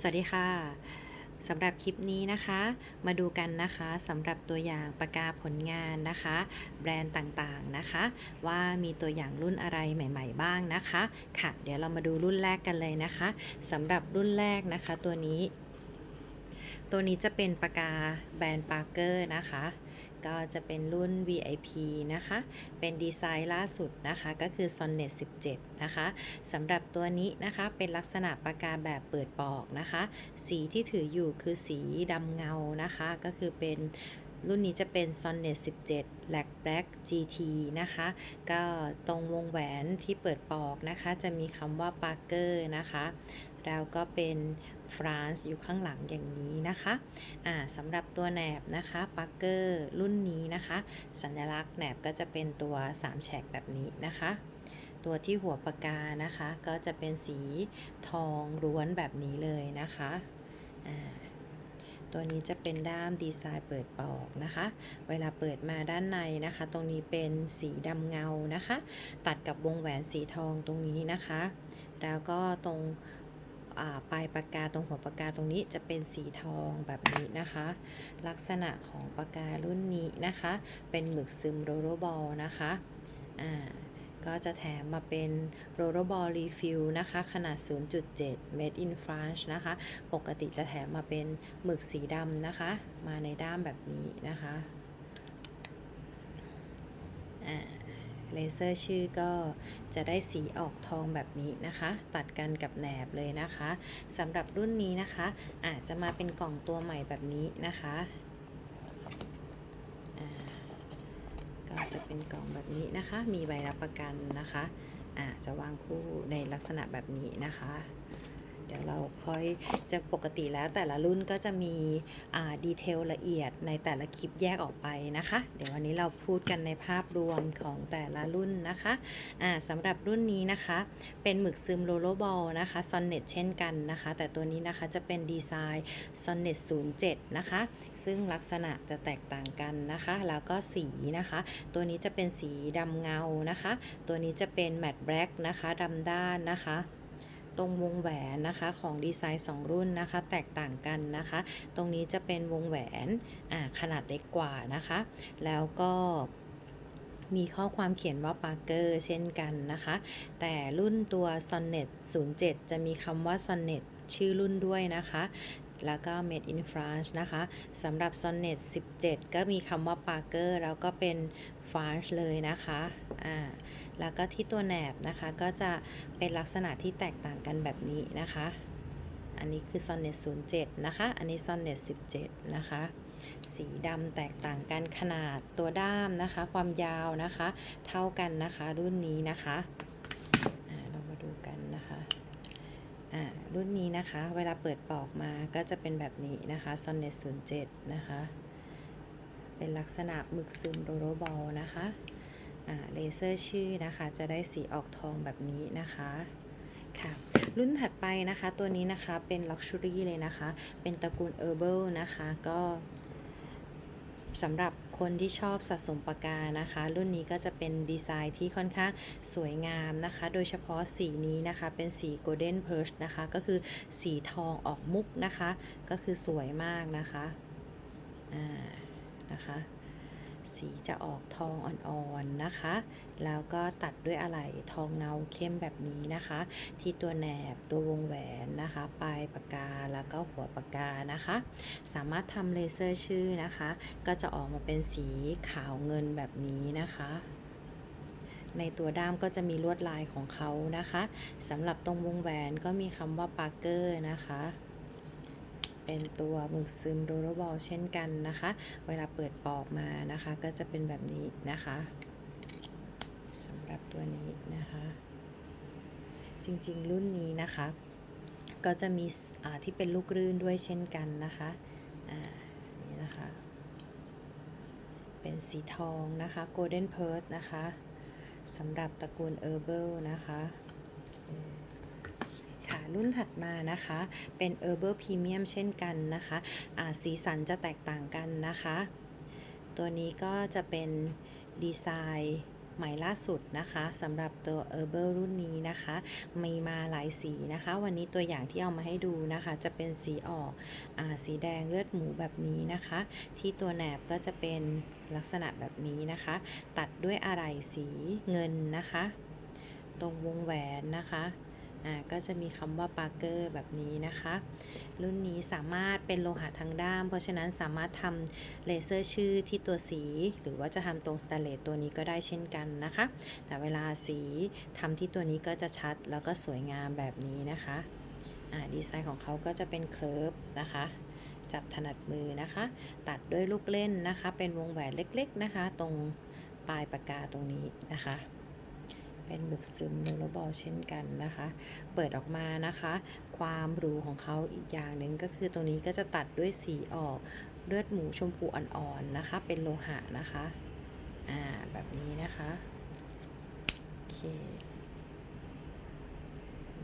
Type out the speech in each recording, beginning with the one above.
สวัสดีค่ะสำหรับคลิปนี้นะคะ มาดูกันนะคะสำหรับตัวอย่างปากกาผลงานนะคะ แบรนด์ต่างๆนะคะ ว่ามีตัวอย่างรุ่นอะไรใหม่ ๆ บ้างนะคะ ค่ะ เดี๋ยวเรามาดูรุ่นแรกกันเลยนะคะสำหรับรุ่นแรกนะคะตัวนี้ ตัวนี้จะเป็นปากกาแบรนด์ปาร์เกอร์นะคะ ก็จะเป็นรุ่น VIP นะคะ เป็นดีไซน์ล่าสุดนะคะ ก็คือ Sonnet 17 นะคะสำหรับตัวนี้นะคะ เป็นลักษณะปากกาแบบเปิดปอกนะคะ สีที่ถืออยู่คือสีดำเงานะคะ ก็คือเป็นรุ่นนี้จะเป็น Sonnet 17 Black Black GT นะคะ ก็ตรงวงแหวนที่เปิดปอกนะคะ จะมีคำว่า Parker นะคะ แล้วก็เป็นฟรานซ์อยู่ข้างหลังอย่างนี้นะคะอ่าสำหรับตัวแหนบนะคะปาร์เกอร์รุ่นนี้นะคะ สัญลักษณ์แหนบก็จะเป็นตัว3แฉกแบบนี้นะคะ ตัวที่หัวปากกานะคะ ก็จะเป็นสีทองล้วนแบบนี้เลยนะคะอ่าตัวนี้จะเป็นด้ามดีไซน์เปิดปอกนะคะ เวลาเปิดมาด้านในนะคะ ตรงนี้เป็นสีดำเงานะคะ ตัดกับวงแหวนสีทองตรงนี้นะคะ แล้วก็ตรง ปลายปากกาตรงหัวปากกาตรงนี้จะเป็นสีทองแบบนี้นะคะ ลักษณะของปากการุ่นนี้นะคะ เป็นหมึกซึมโรโรบอลนะคะอ่าก็จะแถมมาเป็นโรโรบอลรีฟิลนะคะ ขนาด 0.7 made in France นะคะ ปกติจะแถมมาเป็นหมึกสีดำนะคะ มาในด้ามแบบนี้นะคะอ่า เลเซอร์ชื่อก็จะได้สีออกทองแบบนี้นะคะ ตัดกันกับแหนบเลยนะคะสำหรับรุ่นนี้นะคะ อาจจะมาเป็นกล่องตัวใหม่แบบนี้นะคะก็จะเป็นกล่องแบบนี้นะคะ มีใบรับประกันนะคะอาจะวางคู่ในลักษณะแบบนี้นะคะ เดี๋ยวเราค่อยจะปกติแล้วแต่ละรุ่นก็จะมีดีเทลละเอียดในแต่ละคลิปแยกออกไปนะคะ เดี๋ยววันนี้เราพูดกันในภาพรวมของแต่ละรุ่นนะคะะสำหรับรุ่นนี้นะคะ เป็นหมึกซึมโรโลบอลนะคะ Sonnet เช่นกันนะคะ แต่ตัวนี้นะคะจะเป็นดีไซน์ Sonnet 07 นะคะ ซึ่งลักษณะจะแตกต่างกันนะคะ แล้วก็สีนะคะ ตัวนี้จะเป็นสีดำเงานะคะ ตัวนี้จะเป็นแมตต์แบล็กนะคะดำด้านนะคะ ตรงวงแหวนนะคะของดีไซน์ 2 รุ่นนะคะ แตกต่างกันนะคะ ตรงนี้จะเป็นวงแหวนขนาดเล็กกว่านะคะ แล้วก็มีข้อความเขียนว่า Parker เช่นกันนะคะ แต่รุ่นตัว Sonnet 07 จะมีคำว่า Sonnet ชื่อรุ่นด้วยนะคะ แล้วก็ made in France นะคะสำหรับ Sonnet 17 ก็มีคำว่า Parker แล้วก็เป็น France เลยนะคะ อ่าแล้วก็ที่ตัวแหนบนะคะก็จะเป็นลักษณะที่แตกต่างกันแบบนี้นะคะ อันนี้คือ Sonnet 07นะคะ อันนี้ Sonnet 17นะคะสีดำแตกต่างกันขนาดตัวด้ามนะคะ ความยาวนะคะ เท่ากันนะคะรุ่นนี้นะคะเรามาดูกันนะคะรุ่นนี้นะคะ เวลาเปิดปอกมาก็จะเป็นแบบนี้นะคะ Sonnet 07นะคะ เป็นลักษณะหมึกซึมโรโรบอลนะคะ เลเซอร์ชื่อนะคะ จะได้สีออกทองแบบนี้นะคะค่ะรุ่นถัดไปนะคะตัวนี้นะคะเป็น Luxury เลยนะคะ เป็นตระกูล Herbal นะคะก็สำหรับคนที่ชอบสะสมปากกานะคะ รุ่นนี้ก็จะเป็นดีไซน์ที่ค่อนข้างสวยงามนะคะ โดยเฉพาะสีนี้นะคะเป็นสี Golden Pearl นะคะ ก็คือสีทองออกมุกนะคะ ก็คือสวยมากนะคะอ่านะคะ สีจะออกทองอ่อนๆนะคะ แล้วก็ตัดด้วยอะไหล่ทองเงาเข้มแบบนี้นะคะ ที่ตัวแหนบตัววงแหวนนะคะ ปลายปากกาแล้วก็หัวปากกานะคะ สามารถทำเลเซอร์ชื่อนะคะ ก็จะออกมาเป็นสีขาวเงินแบบนี้นะคะในตัวด้ามก็จะมีลวดลายของเขานะคะสำหรับตรงวงแหวนก็มีคำว่าปาร์เกอร์นะคะ เป็นตัวหมึกซึมโดรบอลเช่นกันนะคะ เวลาเปิดปอกมานะคะ ก็จะเป็นแบบนี้นะคะสำหรับตัวนี้นะคะ จริงๆ รุ่นนี้นะคะ ก็จะมีที่เป็นลูกรื่นด้วยเช่นกันนะคะอ่านี่นะคะ เป็นสีทองนะคะ Golden pearl นะคะสำหรับตระกูล Herbal นะคะคะ รุ่นถัดมานะคะ เป็น Herbal Premium เช่นกันนะคะะสีสันจะแตกต่างกันนะคะ ตัวนี้ก็จะเป็นดีไซน์ใหม่ล่าสุดนะคะสำหรับตัว Herbal รุ่นนี้นะคะ มีมาหลายสีนะคะ วันนี้ตัวอย่างที่เอามาให้ดูนะคะ จะเป็นสีออกอาสีแดงเลือดหมูแบบนี้นะคะ ที่ตัวแหนบก็จะเป็นลักษณะแบบนี้นะคะ ตัดด้วยอะไรสีเงินนะคะ ตรงวงแหวนนะคะ อ่าก็จะมีคำว่าปาร์เกอร์แบบนี้นะคะ รุ่นนี้สามารถเป็นโลหะทางด้าม เพราะฉะนั้นสามารถทำเลเซอร์ชื่อที่ตัวสี หรือว่าจะทำตรงสแตนเลสตัวนี้ก็ได้เช่นกันนะคะ แต่เวลาสีทำที่ตัวนี้ก็จะชัดแล้วก็สวยงามแบบนี้นะคะดีไซน์ของเขาก็จะเป็นเคิร์ฟนะคะจับถนัดมือนะคะ ตัดด้วยลูกเล่นนะคะ เป็นวงแหวนเล็กๆนะคะ ตรงปลายปากกาตรงนี้นะคะ เป็นหมึกซึมโนโลบอลเช่นกันนะคะ เปิดออกมานะคะ ความหรูของเขาอีกอย่างหนึ่งก็คือตรงนี้ก็จะตัดด้วยสีออกเลือดหมูชมพูอ่อนๆนะคะ เป็นโลหะนะคะ อ่า แบบนี้นะคะ โอเค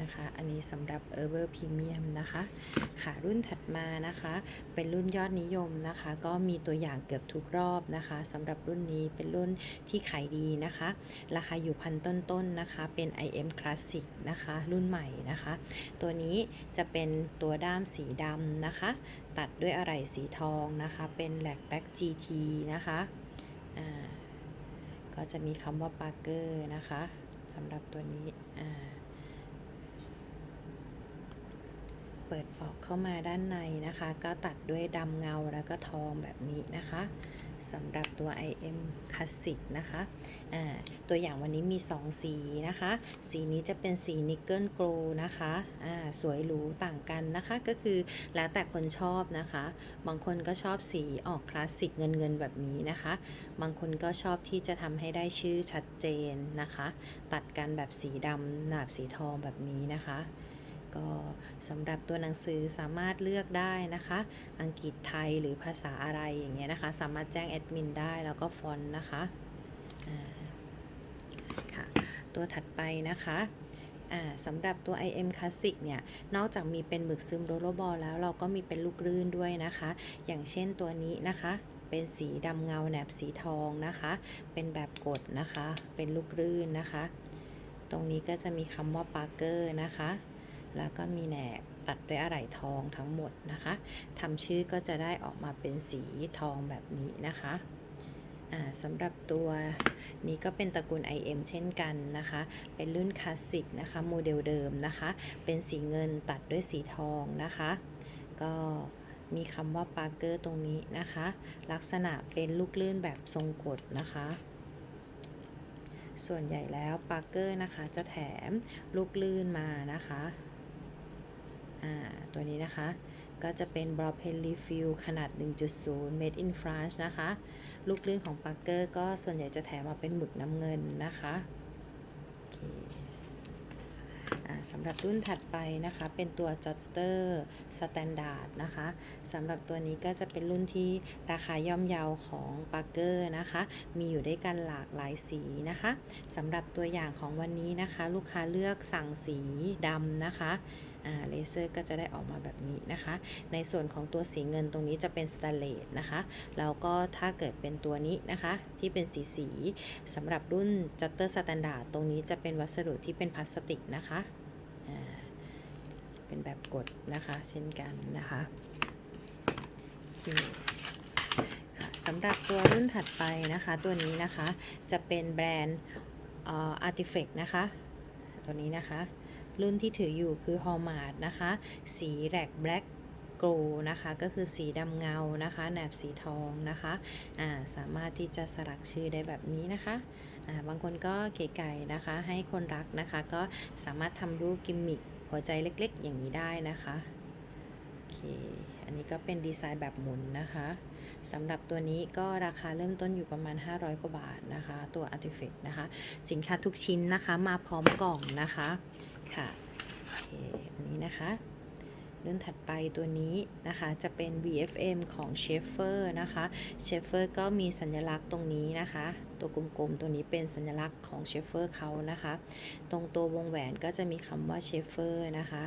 นะคะ อันนี้สำหรับ e r b e r Premium นะคะ ค่ะรุ่นถัดมานะคะ เป็นรุ่นยอดนิยมนะคะ ก็มีตัวอย่างเกือบทุกรอบนะคะสำหรับรุ่นนี้เป็นรุ่นที่ขายดีนะคะ ราคาอยู่พันต้นๆนนะคะ เป็น IM Classic นะคะ รุ่นใหม่นะคะ ตัวนี้จะเป็นตัวด้ามสีดำนะคะ ตัดด้วยอะไหล่สีทองนะคะ เป็น l a c Back GT นะคะก็จะมีคำว่า Parker นะคะสำหรับตัวนี้อ่า เปิดปอกเข้ามาด้านในนะคะ ก็ตัดด้วยดำเงาแล้วก็ทองแบบนี้นะคะสำหรับตัว IM Classic นะคะอ่าตัวอย่างวันนี้มี 2 สีนะคะ สีนี้จะเป็นสีนิกเกิลโกลนะคะอ่าสวยหรูต่างกันนะคะ ก็คือแล้วแต่คนชอบนะคะ บางคนก็ชอบสีออกคลาสสิกเงินเงินแบบนี้นะคะ บางคนก็ชอบที่จะทำให้ได้ชื่อชัดเจนนะคะ ตัดกันแบบสีดำหนาบสีทองแบบนี้นะคะ ก็สำหรับตัวหนังสือสามารถเลือกได้นะคะ อังกฤษไทยหรือภาษาอะไรอย่างเงี้ยนะคะ สามารถแจ้งแอดมินได้แล้วก็ฟอนต์นะคะค่ะตัวถัดไปนะคะสำหรับตัว IM Classic เนี่ย นอกจากมีเป็นหมึกซึมโรลบอลแล้วเราก็มีเป็นลูกรื่นด้วยนะคะ อย่างเช่นตัวนี้นะคะ เป็นสีดำเงาแหนบสีทองนะคะ เป็นแบบกดนะคะ เป็นลูกรื่นนะคะ ตรงนี้ก็จะมีคำว่า Parker นะคะ แล้วก็มีแหนบตัดด้วยอะไหล่ทองทั้งหมดนะคะทำชื่อก็จะได้ออกมาเป็นสีทองแบบนี้นะคะสำหรับตัวนี้ก็เป็นตระกูล IM เช่นกันนะคะ เป็นรุ่นคลาสสิกนะคะโมเดลเดิมนะคะ เป็นสีเงินตัดด้วยสีทองนะคะ ก็มีคำว่าปาร์เกอร์ตรงนี้นะคะ ลักษณะเป็นลูกลื่นแบบทรงกดนะคะ ส่วนใหญ่แล้วปาร์เกอร์นะคะจะแถมลูกลื่นมานะคะ อ่าตัวนี้นะคะ ก็จะเป็น b r o p e n Refill ขนาด 1.0 Made in France นะคะ ลูกลื่นของปาร์เกอร์ก็ส่วนใหญ่จะแถมมาเป็นหมึกน้ำเงินนะคะสำหรับรุ่นถัดไปนะคะ เป็นตัว Jotter Standard นะคะสำหรับตัวนี้ก็จะเป็นรุ่นที่ราคาย่อมเยาของปาร์เกอร์นะคะ มีอยู่ด้วยกันหลากหลายสีนะคะสำหรับตัวอย่างของวันนี้นะคะ ลูกค้าเลือกสั่งสีดำนะคะ เลเซอร์ก็จะได้ออกมาแบบนี้นะคะ ในส่วนของตัวสีเงินตรงนี้จะเป็นสแตนเลสนะคะแล้วก็ถ้าเกิดเป็นตัวนี้นะคะ ที่เป็นสีสีสำหรับรุ่นจัตเตอร์สแตนดาร์ดตรงนี้จะเป็นวัสดุที่เป็นพลาสติกนะคะเป็นแบบกดนะคะ เช่นกันนะคะโอเคค่ะสำหรับตัวรุ่นถัดไปนะคะ ตัวนี้นะคะจะเป็นแบรนด์อาร์ติเฟกนะคะ ตัวนี้นะคะ รุ่นที่ถืออยู่คือ h a l m a r นะคะ สีแรกแบล็กโกลนะคะก็คือสีดำเงานะคะแหนบสีทองนะคะอ่าสามารถที่จะสลักชื่อได้แบบนี้นะคะอ่าบางคนก็เก๋ไก่นะคะให้คนรักนะคะ ก็สามารถทำรูปกิมมิคหัวใจเล็กๆ อย่างนี้ได้นะคะโอเคอันนี้ก็เป็นดีไซน์แบบหมุนนะคะสำหรับตัวนี้ก็ราคาเริ่มต้นอยู่ประมาณ 500 กว่าบาทนะคะ ตัว Artifact นะคะ สินค้าทุกชิ้นนะคะมาพร้อมกล่องนะคะ ค่ะ โอเค อันนี้นะคะ รุ่นถัดไปตัวนี้นะคะ จะเป็น VFM ของ s h e f e r นะคะ s h e f e r ก็มีสัญลักษณ์ตรงนี้นะคะ ตัวกลมๆ ตัวนี้เป็นสัญลักษณ์ของ s h e f e r เขานะคะ ตรงตัววงแหวนก็จะมีคำว่า s h e f e r นะคะ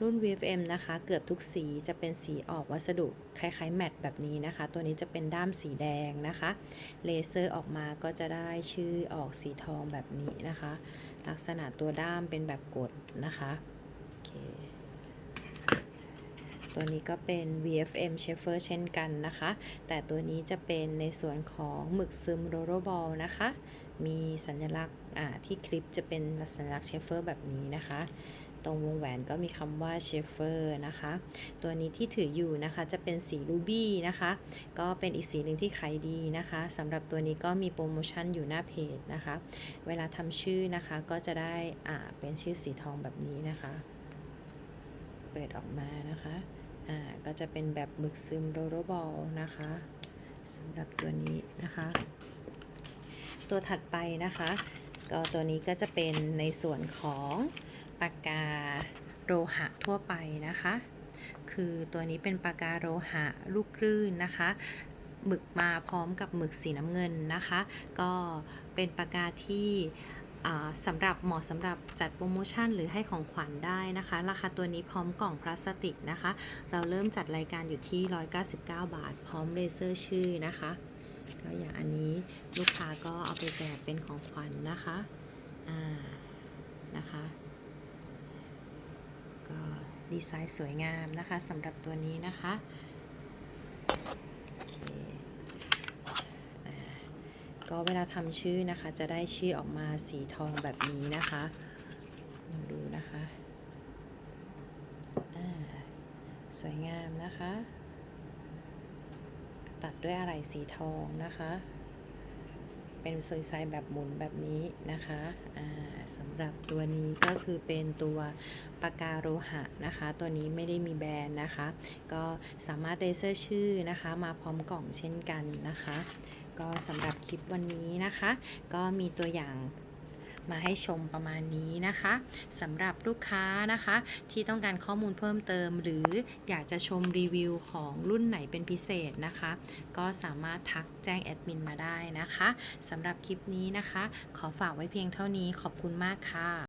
รุ่น VFM นะคะ เกือบทุกสีจะเป็นสีออกวัสดุคล้ายๆ แมตต์แบบนี้นะคะ ตัวนี้จะเป็นด้ามสีแดงนะคะ เลเซอร์ออกมาก็จะได้ชื่อออกสีทองแบบนี้นะคะ ลักษณะตัวด้ามเป็นแบบกดนะคะ โอเค ตัวนี้ก็เป็น VFM s h a f f e r เช่นกันนะคะ แต่ตัวนี้จะเป็นในส่วนของหมึกซึมโรโรบอลนะคะ มีสัญลักษณ์ที่คลิปจะเป็นสัญลักษณ์เชฟเฟอร์แบบนี้นะคะตรงวงแหวนก็มีคำว่าเชฟเฟอร์นะคะ ตัวนี้ที่ถืออยู่นะคะจะเป็นสีรูบี้นะคะ ก็เป็นอีกสีหนึ่งที่ขายดีนะคะสำหรับตัวนี้ก็มีโปรโมชั่นอยู่หน้าเพจนะคะ เวลาทำชื่อนะคะก็จะได้อ่าเป็นชื่อสีทองแบบนี้นะคะ เปิดออกมานะคะ อ่าก็จะเป็นแบบหมึกซึมโรโรบอลนะคะสำหรับตัวนี้นะคะ ตัวถัดไปนะคะ ก็ตัวนี้ก็จะเป็นในส่วนของปากกาโลหะทั่วไปนะคะ คือตัวนี้เป็นปากกาโลหะลูกคลื่นนะคะหมึกมาพร้อมกับหมึกสีน้ำเงินนะคะ ก็เป็นปากกาที่ สำหรับเหมาะสำหรับจัดโปรโมชั่นหรือให้ของขวัญได้นะคะ ราคาตัวนี้พร้อมกล่องพลาสติกนะคะ เราเริ่มจัดรายการอยู่ที่ 199 บาท พร้อมเลเซอร์ชื่อนะคะก็อย่างอันนี้ลูกค้าก็เอาไปแจกเป็นของขวัญนะคะอ่านะคะ ก็ดีไซน์สวยงามนะคะสำหรับตัวนี้นะคะโอเคอ่า ก็เวลาทำชื่อนะคะ จะได้ชื่อออกมาสีทองแบบนี้นะคะลองดูนะคะสวยงามนะคะ ตัดด้วยอะไรสีทองนะคะ เป็นสวยไซส์แบบหมุนแบบนี้นะคะสำหรับตัวนี้ก็คือเป็นตัวปากกาโลหะนะคะ ตัวนี้ไม่ได้มีแบรนด์นะคะ ก็สามารถเลเซอร์ชื่อนะคะ มาพร้อมกล่องเช่นกันนะคะ ก็สำหรับคลิปวันนี้นะคะ ก็มีตัวอย่างมาให้ชมประมาณนี้นะคะสำหรับลูกค้านะคะ ที่ต้องการข้อมูลเพิ่มเติม หรืออยากจะชมรีวิวของรุ่นไหนเป็นพิเศษนะคะ ก็สามารถทักแจ้งแอดมินมาได้นะคะสำหรับคลิปนี้นะคะ ขอฝากไว้เพียงเท่านี้ขอบคุณมากค่ะ